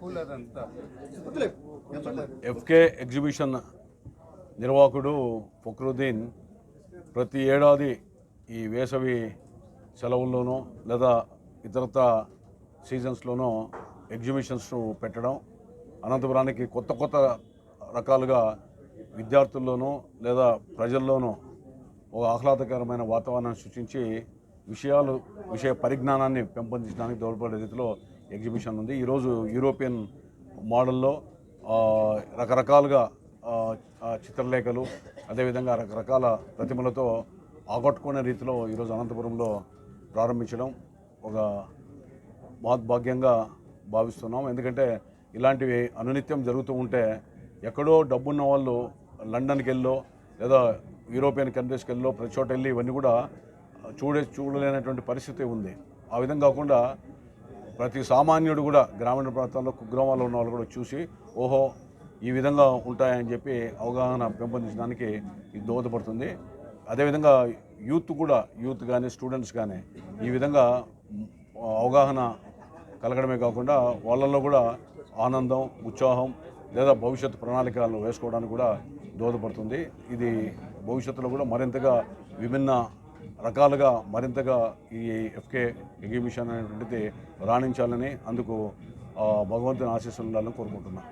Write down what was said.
Cooler అంతా FK exhibition నిర్వాహకుడు ఫక్రుద్దీన్ ప్రతి ఏడాది ఈ వేసవి సెలవుల్లోనూ లేదా ఇతరత సీజన్స్లోనూ ఎగ్జిబిషన్స్ను పెట్టడం అనంతపురానికి కొత్త కొత్త రకాలుగా విద్యార్థుల్లోనూ లేదా ప్రజల్లోనూ ఒక ఆహ్లాదకరమైన వాతావరణాన్ని సృష్టించి విషయాలు విషయ పరిజ్ఞానాన్ని పెంపొందించడానికి తోడ్పడే రీతిలో ఎగ్జిబిషన్ ఉంది ఈరోజు యూరోపియన్ మోడల్లో రకరకాలుగా చిత్రలేఖలు అదేవిధంగా రకరకాల ప్రతిమలతో ఆగొట్టుకునే రీతిలో ఈరోజు అనంతపురంలో ప్రారంభించడం ఒక మహద్భాగ్యంగా భావిస్తున్నాం. ఎందుకంటే ఇలాంటివి అనునిత్యం జరుగుతూ ఉంటే ఎక్కడో డబ్బున్న వాళ్ళు లండన్కి వెళ్ళో లేదా యూరోపియన్ కంట్రీస్కి వెళ్ళో ప్రతి చోట వెళ్ళి ఇవన్నీ కూడా చూడే చూడలేనటువంటి పరిస్థితి ఉంది. ఆ విధంగా కాకుండా ప్రతి సామాన్యుడు కూడా గ్రామీణ ప్రాంతాల్లో కుగ్రామాల్లో ఉన్న వాళ్ళు కూడా చూసి ఓహో ఈ విధంగా ఉంటాయని చెప్పి అవగాహన పెంపొందించడానికి ఇది దోహదపడుతుంది. అదేవిధంగా యూత్ కూడా యూత్ కానీ స్టూడెంట్స్ కానీ ఈ విధంగా అవగాహన కలగడమే కాకుండా వాళ్ళల్లో కూడా ఆనందం ఉత్సాహం లేదా భవిష్యత్ ప్రణాళికలను వేసుకోవడానికి కూడా దోహదపడుతుంది. ఇది భవిష్యత్తులో కూడా మరింతగా విభిన్న రకాలుగా మరింతగా ఈ ఎఫ్కే ఎగ్జిబిషన్ అనేటువంటిది రాణించాలని అందుకు భగవంతుని ఆశీస్సులు ఉండాలని కోరుకుంటున్నాను